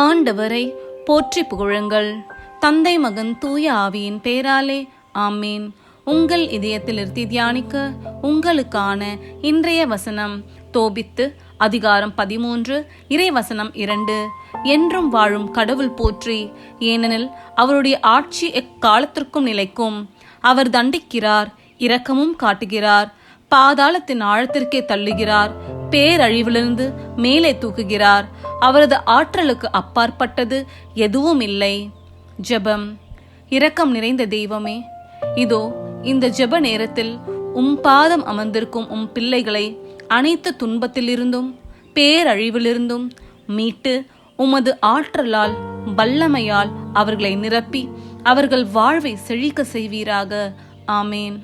ஆண்டவரை போற்றி புகழுங்கள். தந்தை மகன் தூய ஆவியின் பேராலே ஆமீன். உங்கள் இதயத்தில் இருத்தி தியானிக்க உங்களுக்கான இன்றைய வசனம் தோபித்து அதிகாரம் பதிமூன்று இறைவசனம் இரண்டு. என்றும் வாழும் கடவுள் போற்றி ஏனெனில் அவருடைய ஆட்சி எக்காலத்திற்கும் நிலைக்கும். அவர் தண்டிக்கிறார் இரக்கமும் காட்டுகிறார் பாதாளத்தின் ஆழத்திற்கே தள்ளுகிறார் பேரழிவிலிருந்து மேலே தூக்குகிறார். அவரது ஆற்றலுக்கு அப்பாற்பட்டது எதுவும் இல்லை ஜெபம். இரக்கம் நிறைந்த தெய்வமே இதோ இந்த ஜெப நேரத்தில் உம் பாதம் அமர்ந்திருக்கும் உம் பிள்ளைகளை அனைத்து துன்பத்திலிருந்தும் பேரழிவிலிருந்தும் மீட்டு உமது ஆற்றலால் வல்லமையால் அவர்களை நிரப்பி அவர்கள் வாழ்வை செழிக்க செய்வீராக. ஆமேன்.